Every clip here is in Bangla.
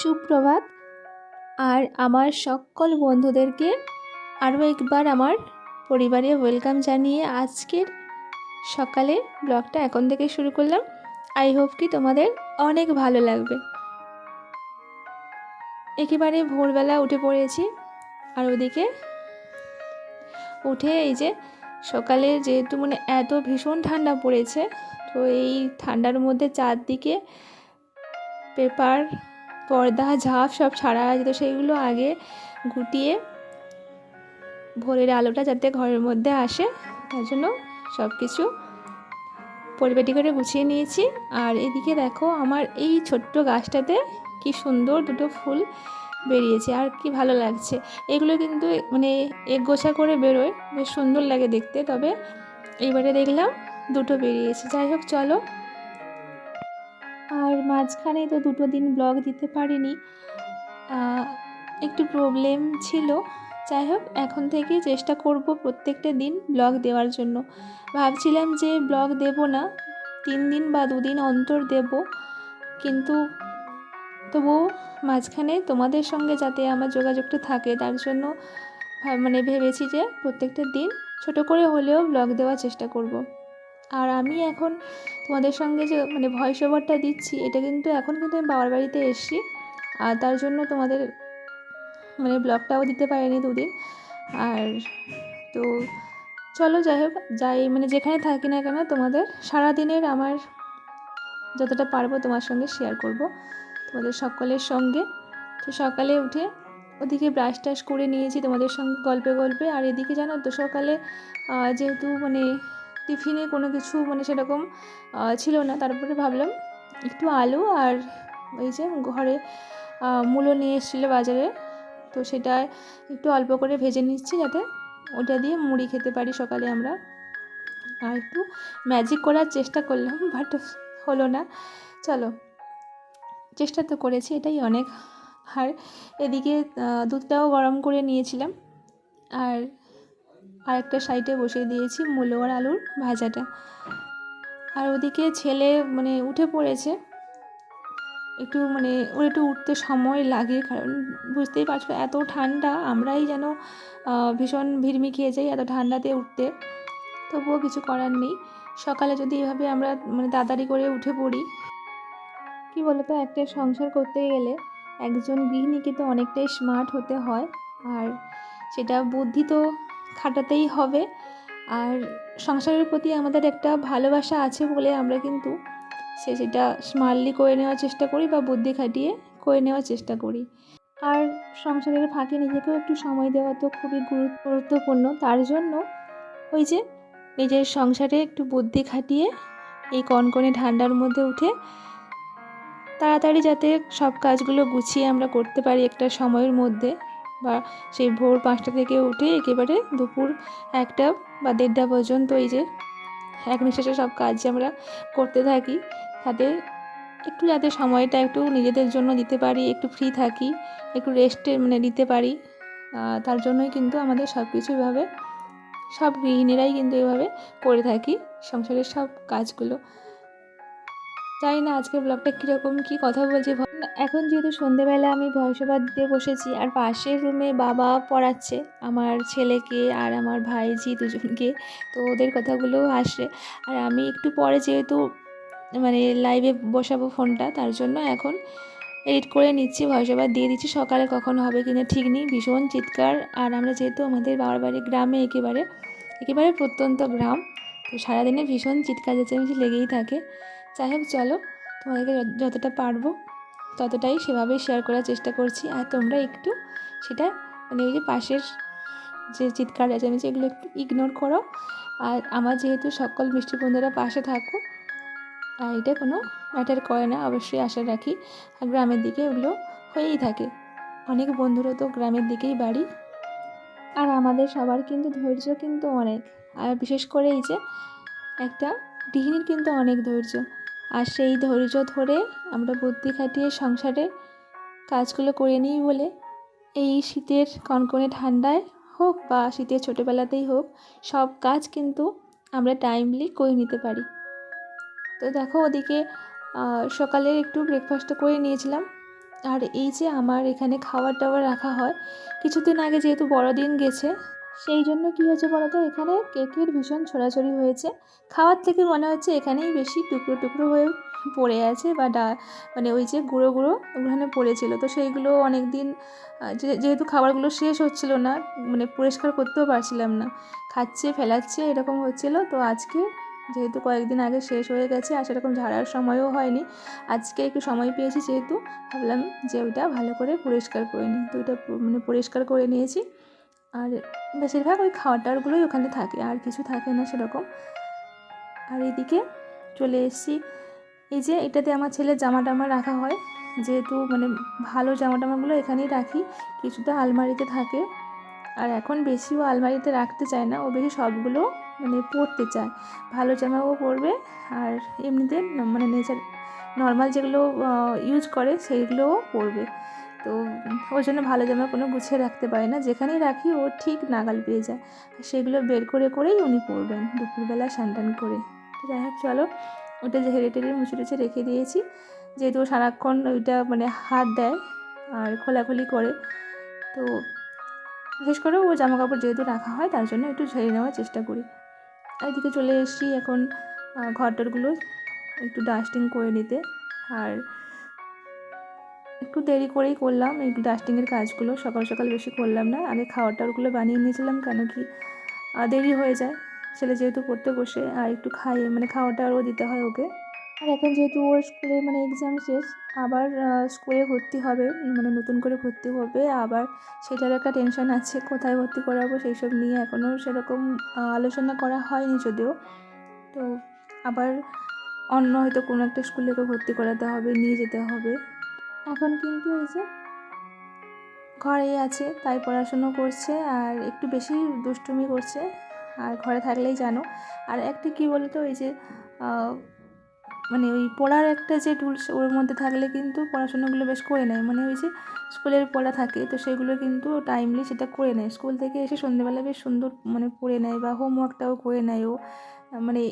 সুপ্রভাত। আর আমার সকল বন্ধুদেরকে আরও একবার আমার পরিবারে ওয়েলকাম জানিয়ে আজকের সকালে ব্লগটা এখন থেকে শুরু করলাম। আই হোপ কি তোমাদের অনেক ভালো লাগবে। একেবারে ভোরবেলা উঠে পড়েছি। আর ওদিকে উঠে এই যে সকালে যেহেতু মানে এত ভীষণ ঠান্ডা পড়েছে, তো এই ঠান্ডার মধ্যে চারদিকে পেপার পর্দা, ঝাঁপ সব ছাড়া আছে। তো সেইগুলো আগে গুটিয়ে ভোরের আলোটা যাতে ঘরের মধ্যে আসে, তার জন্য সব কিছু পরিপাটি করে গুছিয়ে নিয়েছি। আর এদিকে দেখো আমার এই ছোট্ট গাছটাতে কি সুন্দর দুটো ফুল বেরিয়েছে, আর কি ভালো লাগছে। এগুলো কিন্তু মানে এক গোছা করে বেরোয়, বেশ সুন্দর লাগে দেখতে। তবে এবারে দেখলাম দুটো বেরিয়েছে। যাই হোক, চলো আর মাঝখানে তো দুটো দিন ব্লগ দিতে পারিনি। একটু প্রবলেম ছিল। যাই হোক এখন থেকে চেষ্টা করব প্রত্যেকটা দিন ব্লগ দেওয়ার জন্য। ভাবছিলাম যে ব্লগ দেব না, তিন দিন বা দুদিন অন্তর দেব। কিন্তু তবুও মাঝখানে তোমাদের সঙ্গে যাতে আমার যোগাযোগটা থাকে, তার জন্য মানে ভেবেছি যে প্রত্যেকটা দিন ছোট করে হলেও ব্লগ দেওয়ার চেষ্টা করব। আর আমি এখন তোমাদের সঙ্গে যে মানে ভয়েস ওভারটা দিচ্ছি, এটা কিন্তু এখন কিন্তু আমি বাবার বাড়িতে এসছি। আর তার জন্য তোমাদের মানে ব্লগটাও দিতে পারিনি দুদিন। আর তো চলো যাই হোক, যাই মানে যেখানে থাকি না কেন তোমাদের সারাদিনের আমার যতটা পারব তোমার সঙ্গে শেয়ার করব তোমাদের সকলের সঙ্গে। তো সকালে উঠে ওদিকে ব্রাশ টাশ করে নিয়েছি তোমাদের সঙ্গে গল্পে গল্পে। আর এদিকে জানো তো সকালে যেহেতু মানে টিফিনে কোনো কিছু মানে সেরকম ছিল না। তারপরে ভাবলাম একটু আলু আর ওই যে ঘরে মূলো নিয়ে এসেছিল বাজারে। তো সেটা একটু অল্প করে ভেজে নিচ্ছি যাতে ওটা দিয়ে মুড়ি খেতে পারি সকালে আমরা। আর একটু ম্যাজিক করার চেষ্টা করলাম বাট হলো না। চলো, চেষ্টা তো করেছি, এটাই অনেক। আর এদিকে দুধটাও গরম করে নিয়েছিলাম। আর আরেকটা সাইডে বসিয়ে দিয়েছি মূলো আর আলুর ভাজাটা। আর ওদিকে ছেলে মানে উঠে পড়েছে। একটু মানে ওর একটু উঠতে সময় লাগে, কারণ বুঝতেই পারছ এত ঠান্ডা, আমরাই যেন ভীষণ ভিড়মি খেয়ে যাই এত ঠান্ডাতে উঠতে। তবুও কিছু করার নেই। সকালে যদি এভাবে আমরা মানে তাড়াতাড়ি করে উঠে পড়ি, কি বলতো, একটা সংসার করতে গেলে একজন গৃহিণীকে তো অনেকটাই স্মার্ট হতে হয়। আর সেটা বুদ্ধি তো খাটাতেই হবে। আর সংসারের প্রতি আমাদের একটা ভালোবাসা আছে বলে আমরা কিন্তু সে সেটা স্মার্টলি করে নেওয়ার চেষ্টা করি বা বুদ্ধি খাটিয়ে করে নেওয়ার চেষ্টা করি। আর সংসারের ফাঁকে নিজেকেও একটু সময় দেওয়া তো খুবই গুরুত্বপূর্ণ। তার জন্য ওই যে নিজের সংসারে একটু বুদ্ধি খাটিয়ে এই কনকনে ঠান্ডার মধ্যে উঠে তাড়াতাড়ি যাতে সব কাজগুলো গুছিয়ে আমরা করতে পারি একটা সময়ের মধ্যে। বা সেই ভোর পাঁচটা থেকে উঠে একেবারে দুপুর একটা বা দেড়টা পর্যন্ত এই যে এক নিঃশ্বাসে সব কাজ আমরা করতে থাকি, তাতে একটু যাতে সময়টা একটু নিজেদের জন্য দিতে পারি, একটু ফ্রি থাকি, একটু রেস্টে মানে দিতে পারি তার জন্যই কিন্তু আমাদের সব কিছু এভাবে, সব গৃহিণীরাই কিন্তু এভাবে করে থাকি, সংসারের সব কাজগুলো। জানি না আজকের ব্লগটা কীরকম, কী কথা বলছি। এখন যেহেতু সন্ধেবেলা আমি ভয়সভা দিতে বসেছি আর পাশের রুমে বাবা পড়াচ্ছে, আমার ছেলেকে আর আমার ভাইজি দুজনকে, তো ওদের কথাগুলোও আসে। আর আমি একটু পরে যেহেতু মানে লাইভে বসাবো ফোনটা তার জন্য এখন এডিট করে নিচ্ছি ভয়সভা দিয়ে দিচ্ছি, সকালে কখন হবে কিনা ঠিক নেই, ভীষণ চিৎকার। আর আমরা যেহেতু আমাদের বাবার বাড়ি গ্রামে একেবারে একেবারে প্রত্যন্ত গ্রাম, তো সারাদিনে ভীষণ চিৎকার চেঁচামেচি লেগেই থাকে। যাই হোক, চলো, তোমাদেরকে যতটা পারব ততটাই সেভাবেই শেয়ার করার চেষ্টা করছি। আর তোমরা একটু সেটা মানে ওই যে পাশের যে চিৎকার আছে চেঁচামেচি এগুলো একটু ইগনোর করো। আর আমার যেহেতু সকল মিষ্টি বন্ধুরা পাশে থাকো, আর এটা কোনো ম্যাটার করে না, অবশ্যই আশা রাখি। আর গ্রামের দিকে ওগুলো হয়েই থাকে। অনেক বন্ধুরও তো গ্রামের দিকেই বাড়ি। আর আমাদের সবার কিন্তু ধৈর্য কিন্তু অনেক। আর বিশেষ করে এই যে একটা গৃহিণীর কিন্তু অনেক ধৈর্য। আর সেই ধৈর্য ধরে আমরা বুদ্ধি খাটিয়ে সংসারে কাজগুলো করে নিই বলে। এই শীতের কনকনে ঠান্ডায় হোক বা শীতের ছোটোবেলাতেই হোক, সব কাজ কিন্তু আমরা টাইমলি করে নিতে পারি। তো দেখো ওদিকে সকালে একটু ব্রেকফাস্ট করে নিয়েছিলাম। আর এই যে আমার এখানে খাবার টাবার রাখা হয়, কিছুদিন আগে যেহেতু বড়দিন গেছে সেই জন্য কী হয়েছে বলো তো এখানে কেকের ভীষণ ছড়াছড়ি হয়েছে। খাওয়ার থেকে মনে হচ্ছে এখানেই বেশি টুকরো টুকরো হয়ে পড়ে আছে বা ডা মানে ওই যে গুঁড়ো গুঁড়ো ওখানে পড়েছিল। তো সেইগুলো অনেক দিন যেহেতু খাবারগুলো শেষ হচ্ছিল না মানে পরিষ্কার করতেও পারছিলাম না। খাচ্ছে, ফেলাচ্ছে, এরকম হচ্ছিল। তো আজকে যেহেতু কয়েকদিন আগে শেষ হয়ে গেছে আর সেরকম ঝাড়ার সময়ও হয়নি, আজকে একটু সময় পেয়েছি যেহেতু, ভাবলাম যে ওইটা ভালো করে পরিষ্কার করে নিই। তো ওইটা মানে পরিষ্কার করে নিয়েছি। আর বেশিরভাগ ওই খাওয়ার টাওয়ারগুলোই ওখানে থাকে, আর কিছু থাকে না সেরকম। আর এদিকে চলে এসেছি। এই যে এটাতে আমার ছেলের জামা টামা রাখা হয়, যেহেতু মানে ভালো জামা টামাগুলো এখানেই রাখি, কিছুটা আলমারিতে থাকে। আর এখন বেশিও আলমারিতে রাখতে চায় না, ও বেশি সবগুলো মানে পরতে চায়। ভালো জামাও পরবে, আর এমনিতে মানে নেচার নর্মাল যেগুলো ইউজ করে সেইগুলোও পরবে। তো ওই জন্য ভালো জামা কোনো গুছিয়ে রাখতে পারে না। যেখানেই রাখি, ও ঠিক নাগাল পেয়ে যায়। সেগুলো বের করে, করেই উনি পরবেন দুপুরবেলা স্নান টান করে। তো যাই হোক, চলো। ওটা যে হেরে টেরে মুছে টুছে রেখে দিয়েছি। যেহেতু ও সারাক্ষণ ওইটা মানে হাত দেয় আর খোলাখুলি করে। তো বিশেষ করে ও জামা কাপড় যেহেতু রাখা হয়, তার জন্য একটু ঝেড়ে নেওয়ার চেষ্টা করি। এদিকে চলে এসেছি এখন ঘরটরগুলো একটু ডাস্টিং করে নিতে। আর একটু দেরি করেই করলাম, এই ডাস্টিংয়ের কাজগুলো। সকাল সকাল বেশি করলাম না। আগে খাওয়ার টাওয়ারগুলো বানিয়ে নিয়েছিলাম কেন কি? দেরি হয়ে যায়। ছেলে যেহেতু পড়তে বসে, আর একটু খাইয়ে মানে খাওয়া টাওয়ারও দিতে হয় ওকে। আর এখন যেহেতু ওর স্কুলে মানে এক্সাম শেষ, আবার স্কুলে ভর্তি হবে মানে নতুন করে ভর্তি হবে, আবার সেটার একটা টেনশন আছে, কোথায় ভর্তি করাবো সেই সব নিয়ে এখনও সেরকম আলোচনা করা হয়নি যদিও। তো আবার অন্য হয়তো কোনো একটা স্কুলে ওকে ভর্তি করাতে হবে, নিয়ে যেতে হবে। এখন কিন্তু এই যে ঘরেই আছে, তাই পড়াশুনো করছে আর একটু বেশি দুষ্টুমি করছে। আর ঘরে থাকলেই জানো। আর একটা কী বলতো ওই যে মানে ওই পড়ার একটা যে টুলস, ওর মধ্যে থাকলে কিন্তু পড়াশোনাগুলো বেশ করে নেয়। মানে ওই যে স্কুলের পড়া থাকে, তো সেগুলো কিন্তু টাইমলি সেটা করে নেয়। স্কুল থেকে এসে সন্ধ্যেবেলা বেশ সুন্দর মানে পড়ে নেয় বা হোমওয়ার্কটাও করে নেয় ও। মানে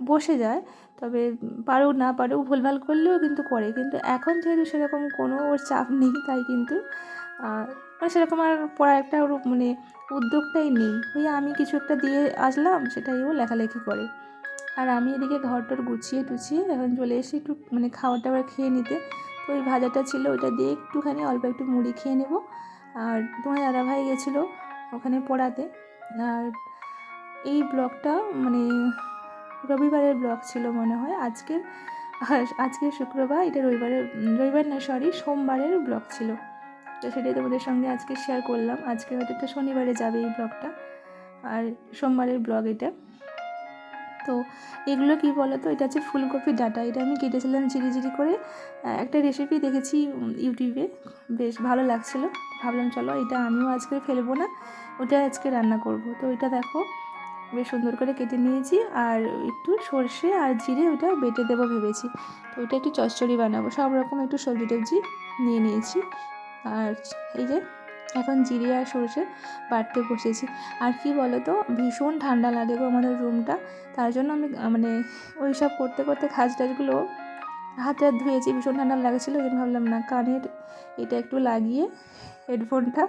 বসে যায়, তবে পারেও না পারেও ভুলভাল করলেও কিন্তু করে। কিন্তু এখন যেহেতু সেরকম কোনো ওর চাপ নেই, তাই কিন্তু মানে সেরকম আর পড়ার একটা ওর মানে উদ্যোগটাই নেই। ওই আমি কিছু একটা দিয়ে আসলাম, সেটাই ও লেখালেখি করে। আর আমি এদিকে ঘরটর গুছিয়ে টুছিয়ে এখন চলে এসে একটু মানে খাবার টাবার খেয়ে নিতে। তো ওই ভাজাটা ছিল ওইটা দিয়ে একটুখানি অল্প একটু মুড়ি খেয়ে নেব। আর তোমার দাদাভাই গেছিল ওখানে পড়াতে। আর এই ব্লগটা মানে রবিবারের ব্লগ ছিল মনে হয়। আজকের, আর আজকে শুক্রবার, এটা রবিবারের, রবিবার না সরি সোমবারের ব্লগ ছিল। তো সেটাই তোমাদের সঙ্গে আজকে শেয়ার করলাম। আজকে হয়তো একটা শনিবারে যাবে এই ব্লগটা। আর সোমবারের ব্লগ এটা। তো এগুলো কি বলো তো এটা হচ্ছে ফুলকপির ডাটা। এটা আমি কেটেছিলাম ঝিরি ঝিরি করে। একটা রেসিপি দেখেছি ইউটিউবে বেশ ভালো লাগছিল। ভাবলাম চলো, এটা আমিও আজকে ফেলব না। ওটা আজকে রান্না করব। তো এটা দেখো বেশ সুন্দর করে কেটে নিয়েছি আর একটু সর্ষে আর জিরে ওটা বেটে দেবো ভেবেছি। তো ওটা একটু চচ্চড়ি বানাবো। সব রকম একটু সবজি টবজি নিয়ে নিয়েছি। আর এই যে এখন জিরে আর সর্ষে বাড়তে বসেছি। আর কি বলো তো ভীষণ ঠান্ডা লাগে গো আমাদের রুমটা। তার জন্য আমি মানে ওই সব করতে করতে খাজ টাজগুলো হাতে হাত ধুয়েছি, ভীষণ ঠান্ডা লাগছিল, ওই জন্য ভাবলাম, না, কানের এটা একটু লাগিয়ে হেডফোনটা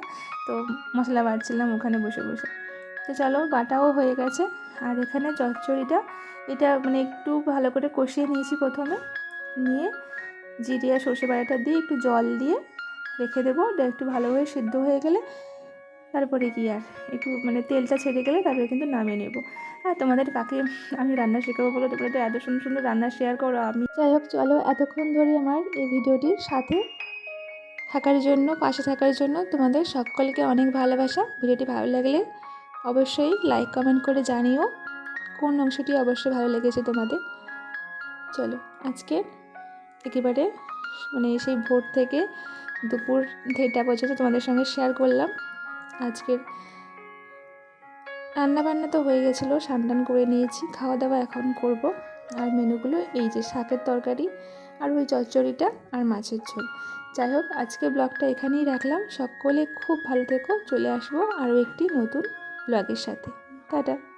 তো মশলা বাড়ছিলাম ওখানে বসে বসে। তো চলো, বাটাও হয়ে গেছে। আর এখানে চচ্চড়িটা, এটা মানে একটু ভালো করে কষিয়ে নিয়েছি প্রথমে। নিয়ে জিরে আর সর্ষে বাটাটা দিয়ে একটু জল দিয়ে রেখে দেবো। একটু ভালোভাবে সিদ্ধ হয়ে গেলে তারপরে কি আর, একটু মানে তেলটা ছেড়ে গেলে তারপরে কিন্তু নামিয়ে নেব। আর তোমাদের কাকে আমি রান্না শেখাবো বলো? তোমরা তো এত সুন্দর সুন্দর রান্না শেয়ার করো, আমি যাই হোক, চলো এতক্ষণ ধরে আমার এই ভিডিওটির সাথে থাকার জন্য, পাশে থাকার জন্য তোমাদের সকলকে অনেক ভালোবাসা। ভিডিওটি ভালো লাগলে অবশ্যই লাইক কমেন্ট করে জানিও কোন অংশটি অবশ্যই ভালো লেগেছে তোমাদের। চলো, আজকে একেবারে মানে সেই ভোর থেকে দুপুর দেড়টা পর্যন্ত তোমাদের সঙ্গে শেয়ার করলাম। আজকের রান্না বান্না তো হয়ে গেছিল স্নান করে নিয়েছি খাওয়া দাওয়া এখন করব। আর মেনুগুলো এই যে শাকের তরকারি আর ওই চচ্চড়িটা আর মাছের ঝোল। যাই হোক আজকে ব্লগটা এখানেই রাখলাম। সকলে খুব ভালো থেকো, চলে আসব আরও একটি নতুন ব্লগের সাথে। টাটা।